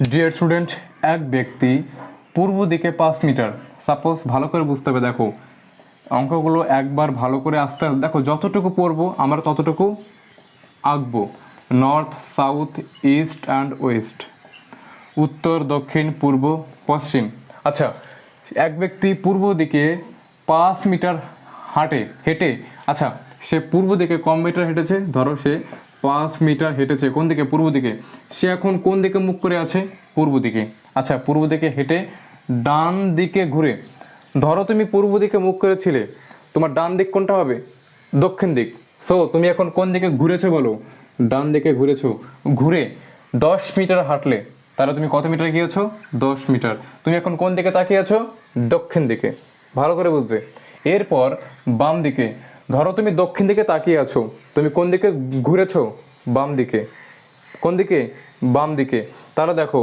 Dear student এক ব্যক্তি পূর্ব দিকে পাঁচ মিটার। সাপোজ ভালো করে বুঝতে হবে, দেখো। অঙ্কগুলো একবার ভালো করে আসতে দেখো, যতটুকু পড়ব, আমরা ততটুকু আঁকবো। North south east and west উত্তর, দক্ষিণ, পূর্ব, পশ্চিম। আচ্ছা এক ব্যক্তি পূর্ব দিকে পাঁচ মিটার হাঁটে, হেঁটে আচ্ছা সে পূর্ব দিকে কম মিটার হেঁটেছে, ধরো সে পাঁচ মিটার হেঁটেছে, কোন দিকে? পূর্ব দিকে। সে এখন কোন দিকে মুখ করে আছে? পূর্ব দিকে। আচ্ছা পূর্ব দিকে হেঁটে ডান দিকে ঘুরে। ধরো তুমি পূর্ব দিকে মুখ করেছিলে, তোমার ডান দিক কোনটা হবে? দক্ষিণ দিক। সো তুমি এখন কোন দিকে ঘুরেছো বলো? ডান দিকে ঘুরেছো। ঘুরে দশ মিটার হাঁটলে, তাহলে তুমি কত মিটার গিয়েছো? দশ মিটার। তুমি এখন কোন দিকে তাকিয়ে আছো? দক্ষিণ দিকে। ভালো করে বুঝবে। এরপর বাম দিকে ধরো তুমি দক্ষিণ দিকে তাকিয়ে আছো, তুমি কোন দিকে ঘুরেছো? বাম দিকে। কোন দিকে? বাম দিকে। তাহলে দেখো